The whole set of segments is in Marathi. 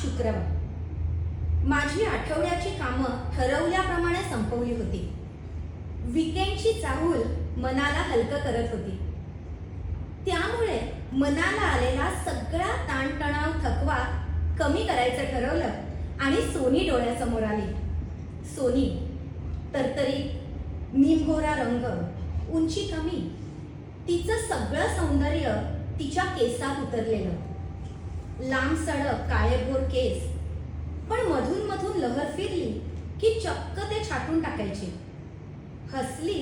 शुक्रवार माझी आठवड्याची कामं ठरवल्याप्रमाणे संपवली होती. विकेंडची चाहूल मनाला हलकं करत होती. त्यामुळे मनाला आलेला सगळा ताणतणाव थकवा कमी करायचं ठरवलं आणि सोनी डोळ्यासमोर आली. सोनी तरतरी निमगोरा रंग उंची कमी तिचं सगळं सौंदर्य तिच्या केसात उतरलेलं. लांब सडक काळेभोर केस. पण मधून मधून लहर फिरली की चक्क ते छाटून टाकायचे. हसली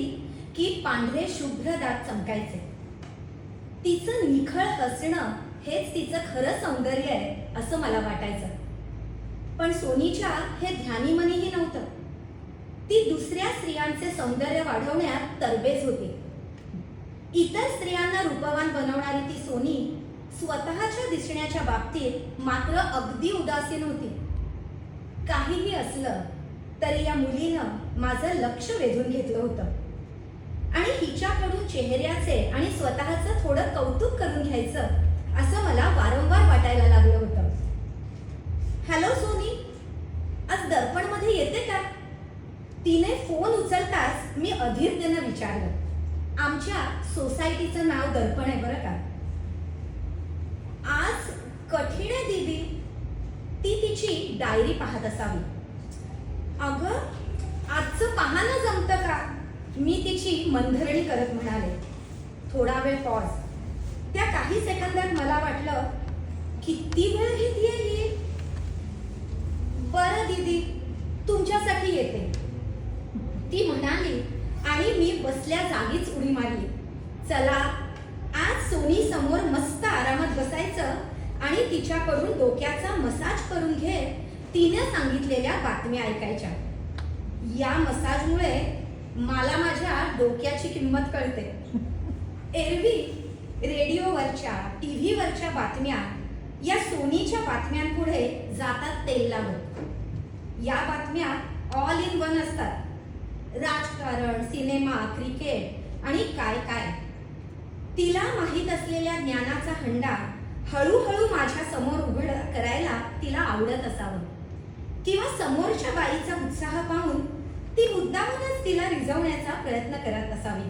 की पांढरे शुभ्र दात चमकायचे. तिचं निखळ हसणं हेच तिचं खरं सौंदर्य आहे असं मला वाटायचं. पण सोनीच्या हे ध्यानीमनीही नव्हतं. ती दुसऱ्या स्त्रियांचे सौंदर्य वाढवण्यात तरबेज होती. इतर स्त्रियांना रूपवान बनवणारी ती सोनी स्वतःच्या दिसण्याच्या बाबतीत मात्र अगदी उदासीन होती. काहीही असलं तरी या मुलीनं माझं लक्ष वेधून घेतलं होतं. आणि हिच्याकडून चेहऱ्याचे आणि स्वतःचं थोडं कौतुक करून घ्यायचं असं मला वारंवार वाटायला लागलं होतं. हॅलो सोनी. आज दर्पणमध्ये येते का? तिने फोन उचलताच मी अधीरतेनं विचारलं. आमच्या सोसायटीचं नाव दर्पण आहे बरं का आज कठीण आहे दीदी तुमची डायरी पाहत असावी. अगं आजचं पाहणं जमतं का? मी तिची मनधरणी करत म्हणाले. थोडा वेळ पॉज त्या काही सेकंदात मला वाटलं किती वेळ घेतली ही? बरं दीदी तुमच्यासाठी येते. ती म्हणाली आणि मी बसल्या जागीच उडी मारली. चला आज सोनी समोर मस्त आरामात बसायचं. आणि तिच्याकडून डोक्याचा मसाज करून घे तिने सांगितलेल्या बातम्या ऐकायच्या. या मसाजमुळे मला माझ्या डोक्याची किंमत कळते. एरवी रेडिओवरच्या टी व्हीवरच्या बातम्या या सोनीच्या बातम्यांपुढे जातात तेल लावून. या बातम्या ऑल इन वन असतात. राजकारण सिनेमा क्रिकेट आणि काय काय. तिला माहीत असलेल्या ज्ञानाचा हंडा हळूहळू माझ्यासमोर उघड करायला तिला आवडत असावं. किंवा समोरच्या बाईचा उत्साह पाहून ती मुद्दामूनच तिला रिझवण्याचा प्रयत्न करत असावी.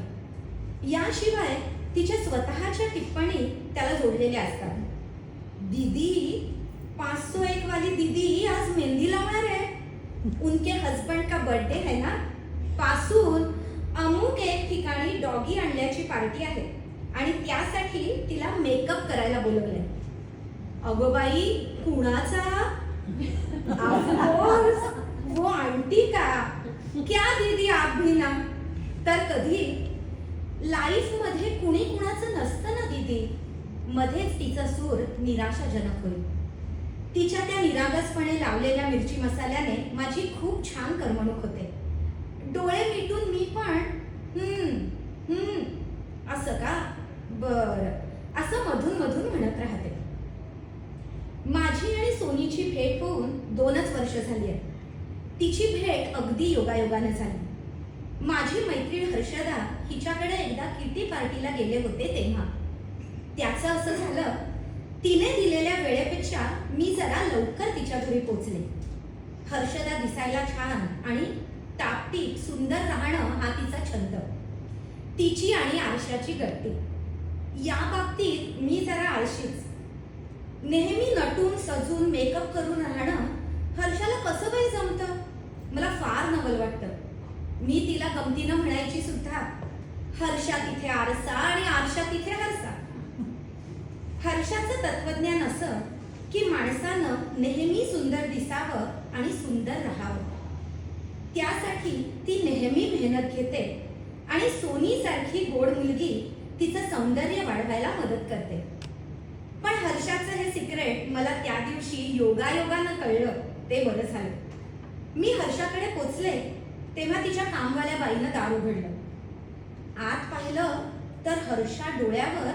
याशिवाय तिच्या स्वतःच्या टिप्पणी त्याला जोडलेल्या असतात. दीदी पाच सो एक वाली दीदी आज मेहंदी लावणार आहे. उनके हस्बंड का बर्थडे है ना? पासून अमुक एक ठिकाणी डॉगी आणल्याची पार्टी आहे. आणि त्यासाठी तिला मेकअप करायला बोलवलंय. अगो बाई कुणाचा? वो हो, आंटी का? क्या दीदी आप भी ना? तर कधी? लाईफमध्ये कुणी कुणाचं नसतं ना दीदी. मध्येच तिचा सूर निराशाजनक होईल. तिच्या त्या निरागसपणे लावलेल्या मिरची मसाल्याने माझी खूप छान करमणूक होते. डोळे मिटून मी पण हम्म हम्म असं का? बर. असं मधून मधून म्हणत राहते. माझी आणि सोनीची भेट होऊन दोनच वर्ष झाली आहे तिची भेट अगदी योगायोगाने झाली. माझी मैत्रीण हर्षदा हिच्याकडे एकदा किती पार्टीला गेले होते तेव्हा. त्याचं असं झालं तिने दिलेल्या वेळेपेक्षा मी जरा लवकर तिच्या घरी पोचले. हर्षदा दिसायला छान आणि टापटीप सुंदर राहणं हा तिचा छंद. तिची आणि आरशाची गट्टी या बाबतीत मी जरा आळशीच. नेहमी नटून सजून मेकअप करून राहणं हर्षाला कसं काही जमतं? मला फार नवल वाटतं. मी तिला गमतीनं म्हणायची सुद्धा हर्षा तिथे आरसा आणि आरशा तिथे हरसा. हर्षाचं तत्वज्ञान असं की माणसानं नेहमी सुंदर दिसावं आणि सुंदर राहावं. त्यासाठी ती नेहमी मेहनत घेते आणि सोनीसारखी गोड मुलगी तिचं सौंदर्य वाढवायला मदत करते. पण हर्षाचं हे सिक्रेट मला त्या दिवशी योगायोगानं कळलं ते बरं झालं. मी हर्षाकडे पोचले तेव्हा तिच्या कामवाल्या बाईनं दार उघडलं. आत पाहिलं तर हर्षा डोळ्यावर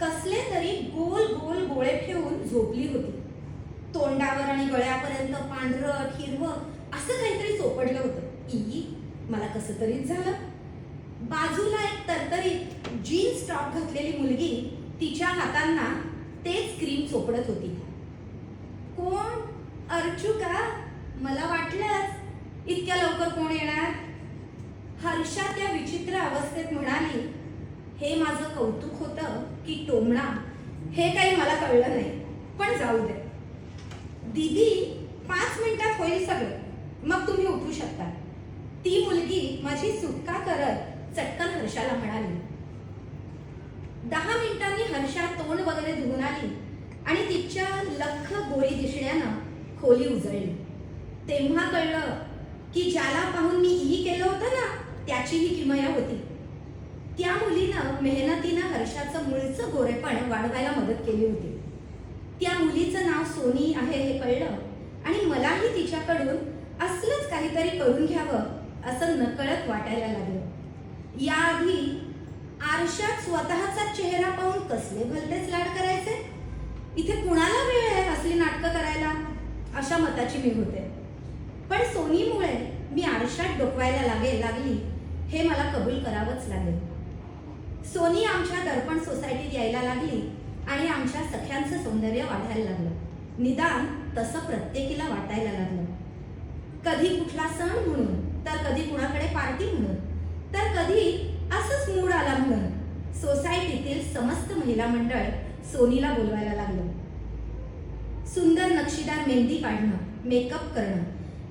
कसले तरी गोल गोल गोळे ठेवून झोपली होती. तोंडावर आणि गळ्यापर्यंत पांढरट हिरवं असं काहीतरी चोपडलं होतं. ई मला कसं तरीच झालं. बाजूला एक तरतरीत जीन्स टॉप घातलेली मुलगी तिच्या हातांना तेच क्रीम चोपडत होती. कोण? अर्चू का? मला वाटलंच. इतक्या लवकर कोण येणार? हर्षा त्या विचित्र अवस्थेत म्हणाली हे माझं कौतुक होतं की टोमणा हे काही मला कळलं नाही पण जाऊ दे. दीदी पाच मिनिटात होईल सगळं. मग तुम्ही उठू शकता. ती मुलगी माझी सुटका करत चटकन हर्षाला म्हणाली दहा मिनिटांनी हर्षा तोंड वगैरे धुवून आली आणि तिच्या लख गोरी दिसण्यानं खोली उजळली. तेव्हा कळलं की ज्याला पाहून मी ही केलं होतं ना त्याची ही किमया होती. त्या मुलीनं मेहनतीनं हर्षाचं मुळचं गोरेपण वाढवायला मदत केली होती. त्या मुलीचं नाव सोनी आहे हे कळलं आणि मलाही तिच्याकडून असलंच काहीतरी करून घ्यावं असं नकळत वाटायला लागलं. याआधी आरशात स्वतःचा चेहरा पाहून कसले भलतेच लाड करायचे? इथे कुणाला वेळ आहे असली नाटकं करायला? अशा मताची मी होते. पण सोनीमुळे मी आरशात डोकवायला लागे लागली हे मला कबूल करावंच लागेल. सोनी आमच्या दर्पण सोसायटीत यायला लागली आणि आमच्या सख्यांचं सौंदर्य वाढायला लागलं. निदान तसं प्रत्येकीला वाटायला लागलं. कधी कुठला सण म्हणून तर कधी कुणाकडे पार्टी म्हणून तर कधी असंच मूड आला म्हणून सोसायटीतील समस्त महिला मंडळ सोनीला बोलवायला लागलं. सुंदर नक्षीदार मेहंदी काढणं मेकअप करणं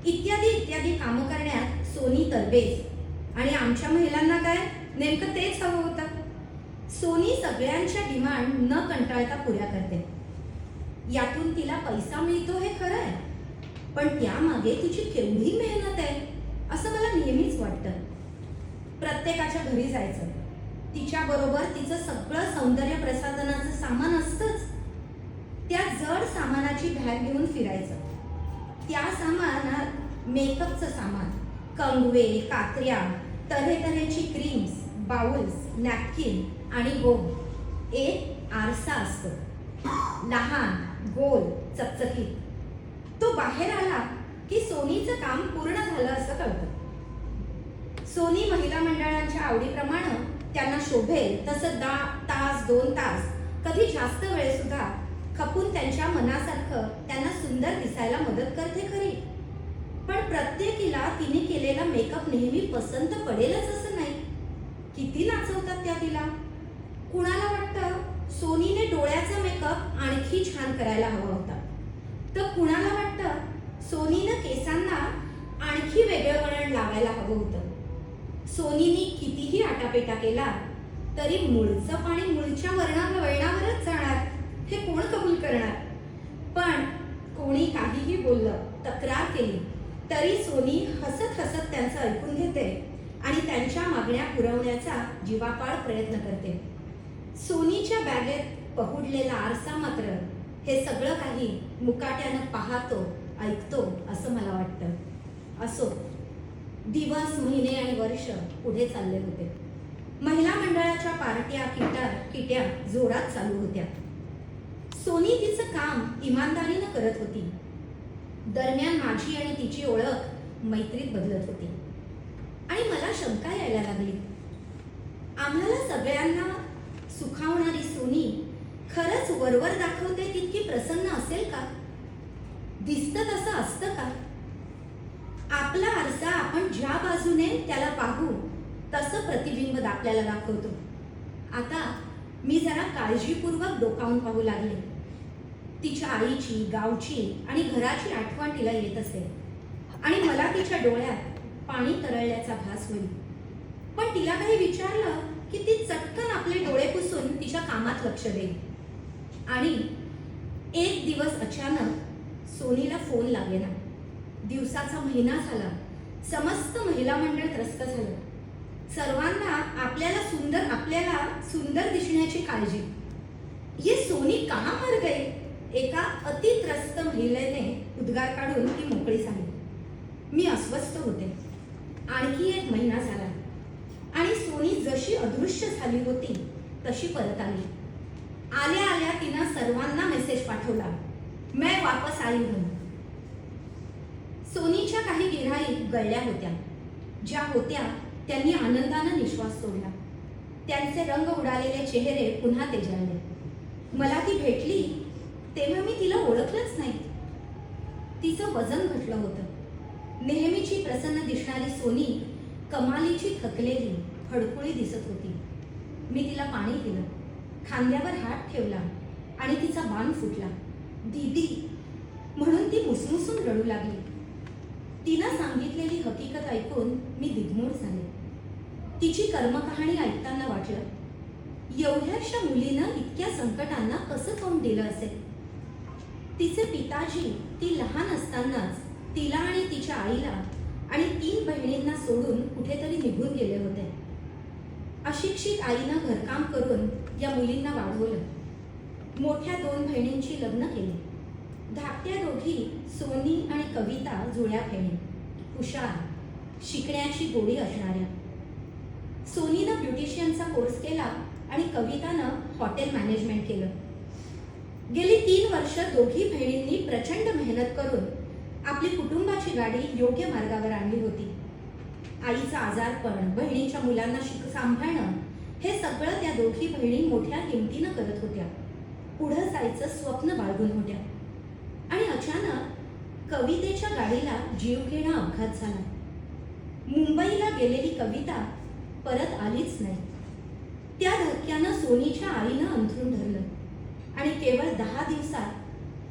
इत्यादी इत्यादी कामं करण्यात सोनी तरबेज. आणि आमच्या महिलांना काय? नेमकं तेच हवं होतं. सोनी सगळ्यांच्या डिमांड न कंटाळता पुऱ्या करते. यातून तिला पैसा मिळतो हे खरं आहे. पण त्यामागे तिची केवढी मेहनत आहे असं मला नेहमीच वाटतं. प्रत्येकाच्या घरी जायचं. तिच्या बरोबर तिचं सगळं सौंदर्य प्रसाधनाचं सामान असतंच. त्या जड सामानाची बॅग घेऊन फिरायचं. त्या सामानात मेकअपचं सामान कंगवे कात्र्या तऱ्हेतऱ्हेची क्रीम्स बाउल्स नॅपकिन आणि गोम एक आरसा असतो. लहान गोल चकचकीत. तो बाहेर आला की सोनीचं काम पूर्ण झालं असं कळतं. सोनी महिला मंडळांच्या आवडीप्रमाणे त्यांना शोभेल तसं दा तास दोन तास कधी जास्त वेळ सुद्धा खपून त्यांच्या मनासारखं त्यांना सुंदर दिसायला मदत करते खरी. पण प्रत्येकीला तिने केलेला मेकअप नेहमी पसंत पडेलच असं नाही. किती नाचवतात त्या तिला. कुणाला वाटतं सोनीने डोळ्याचा मेकअप आणखी छान करायला हवा होता. तर कुणाला वाटतं सोनीनं केसांना आणखी वेगळं वळण लावायला हवं होतं? सोनीने कितीही आटापेटा केला तरी मुळचं पाणी मुळच्या वर्णा वळणावरच जाणार हे कोण कबूल करणार? पण कोणी काहीही बोललं तक्रार केली तरी सोनी हसत हसत त्यांचं ऐकून घेते आणि त्यांच्या मागण्या पुरवण्याचा जीवापाड प्रयत्न करते. सोनीच्या बॅगेत पहुडलेला आरसा मात्र हे सगळं काही मुकाट्यानं पाहतो ऐकतो असं मला वाटतं. असो. दिवस महिने आणि वर्ष पुढे चालले होते. महिला मंडळाच्या पार्ट्या किटा किट्या जोरात चालू होत्या. सोनी तिचं काम इमानदारीनं करत होती. दरम्यान माझी आणि तिची ओळख मैत्रीत बदलत होती. आणि मला शंका यायला लागली. आम्हाला सगळ्यांना सुखावणारी सोनी खरंच वरवर दाखवते तितकी प्रसन्न असेल का? दिसतं तसं असतं का? आपला आरसा आपण ज्या बाजूने त्याला पाहू तसं प्रतिबिंब आपल्याला दाखवतो. आता मी जरा काळजीपूर्वक डोकावून पाहू लागले. तिच्या आईची गावची आणि घराची आठवण तिला येत असे. आणि मला तिच्या डोळ्यात पाणी तरळल्याचा भास होईल. पण तिला काही विचारलं की ती चटकन आपले डोळे पुसून तिच्या कामात लक्ष देईल. आणि एक दिवस अचानक सोनीला फोन लागेना. दिवसाचा महिना झाला. समस्त महिला मंडळ त्रस्त झालं. सर्वांना आपल्याला सुंदर आपल्याला सुंदर दिसण्याची काळजी. ये सोनी का मर गई? एका अतित्रस्त महिलेने उद्गार काढून ती मोकळी झाली. मी अस्वस्थ होते. आणखी एक महिना झाला. आणि सोनी जशी अदृश्य झाली होती तशी परत आली. आल्या आल्या तिनं सर्वांना मेसेज पाठवला. मैं वापस आई हूं. सोनीच्या काही गिऱ्हाईक गळल्या होत्या. ज्या होत्या त्यांनी आनंदानं निश्वास सोडला. त्यांचे रंग उडालेले चेहरे पुन्हा तेजाळले. मला ती भेटली? तेव्हा मी तिला ओळखलंच नाही. तिचं वजन घटलं होतं. नेहमीची प्रसन्न दिसणारी सोनी कमालीची थकलेली फडकुळी दिसत होती. मी तिला पाणी दिलं. खांद्यावर हात ठेवला आणि तिचा बाण फुटला. दीदी म्हणून ती मुसमुसून रडू लागली. तिनं सांगितलेली हकीकत ऐकून मी दिग्मूढ झाले. तिची कर्मकहाणी ऐकताना वाटलं एवढ्याशा मुलीनं इतक्या संकटांना कसं तोंड दिलं असेल? तिचे पिताजी ती लहान असतानाच तिला आणि तिच्या आईला आणि तीन बहिणींना सोडून कुठेतरी निघून गेले होते. अशिक्षित आईनं घरकाम करून या मुलींना वाढवलं. मोठ्या दोन बहिणींची लग्न केली. धाकट्या दोघी सोनी आणि कविता जुळ्या खेळी. हुशार शिकण्याची गोडी असणाऱ्या. सोनीनं ब्युटिशियनचा कोर्स केला आणि कवितानं हॉटेल मॅनेजमेंट केलं. गेली तीन वर्ष दोघी बहिणींनी प्रचंड मेहनत करून आपली कुटुंबाची गाडी योग्य मार्गावर आणली होती. आईचं आजारपण बहिणीच्या मुलांना शिक सांभाळणं हे सगळं त्या दोघी बहिणी मोठ्या किमतीनं करत होत्या. पुढं जायचं स्वप्न बाळगून होत्या. अचानक कवितेच्या गाडीला जीवघेणा अपघात झाला. मुंबईला गेलेली कविता परत आलीच नाही. त्या धक्क्यानं सोनीच्या आईनं अंथरून धरलं आणि केवळ दहा दिवसात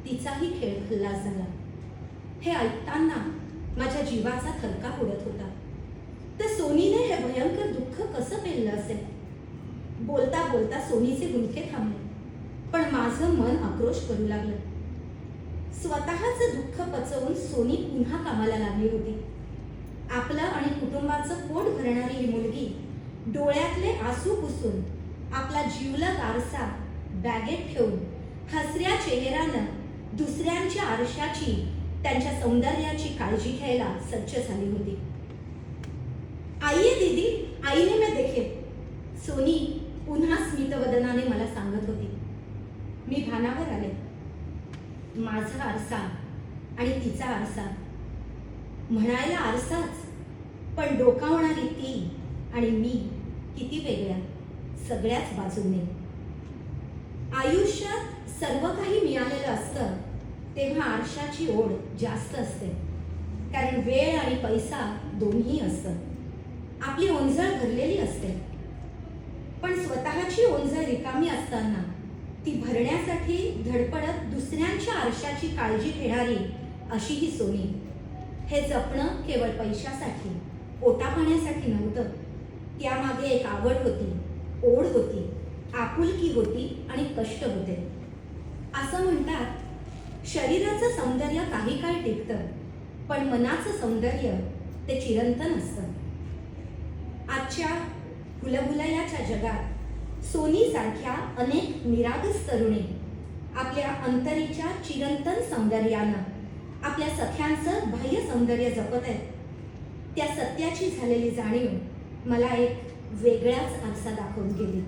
तिचाही खेळ खल्लास झाला. हे ऐकताना माझ्या जीवाचा थरका उडत होता. तर सोनीने हे भयंकर दुःख कसं पेललं असेल? बोलता बोलता सोनीचे गुंडके थांबले. पण माझं मन आक्रोश करू लागलं. स्वतःचं दुःख पचवून सोनी पुन्हा कामाला लागली होती. आपलं आणि कुटुंबाचं पोट भरणारी ही मुलगी डोळ्यातले आसू पुसून आपला जीवलग आरसा बॅगेत ठेवून हसऱ्या चेहऱ्यानं दुसऱ्यांच्या आरशाची त्यांच्या सौंदर्याची काळजी घ्यायला सज्ज झाली होती. आईये दीदी आईने मी देखे सोनी पुन्हा स्मितवदनाने मला सांगत होती. मी भानावर आले. माझा आरसा आणि तिचा आरसा. म्हणायला आरसाच पण डोकावणारी ती आणि मी किती वेगळ्या सगळ्याच बाजूने. आयुष्यात सर्व काही मिळालेलं असतं तेव्हा आरशाची ओढ जास्त असते. कारण वेळ आणि पैसा दोन्ही असतं. आपली ओंजळ भरलेली असते. पण स्वतःची ओंजळ रिकामी असताना ती भरण्यासाठी धडपडत सगळ्यांच्या आरशाची काळजी घेणारी अशी ही सोनी. हे जपणं केवळ पैशासाठी पोटापाण्यासाठी नव्हतं. त्यामागे एक आवड होती ओढ होती आपुलकी होती आणि कष्ट होते. असं म्हणतात शरीराचं सौंदर्य काही काळ टिकतं पण मनाचं सौंदर्य ते चिरंतन असतं. आजच्या हुलभुलयाच्या जगात सोनीसारख्या अनेक निरागस तरुणी आपल्या अंतरीच्या चिरंतन सौंदर्यानं आपल्या सख्यांचं बाह्य सौंदर्य जपत आहेत. त्या सत्याची झालेली जाणीव मला एक वेगळाच आरसा दाखवून गेली.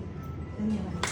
धन्यवाद.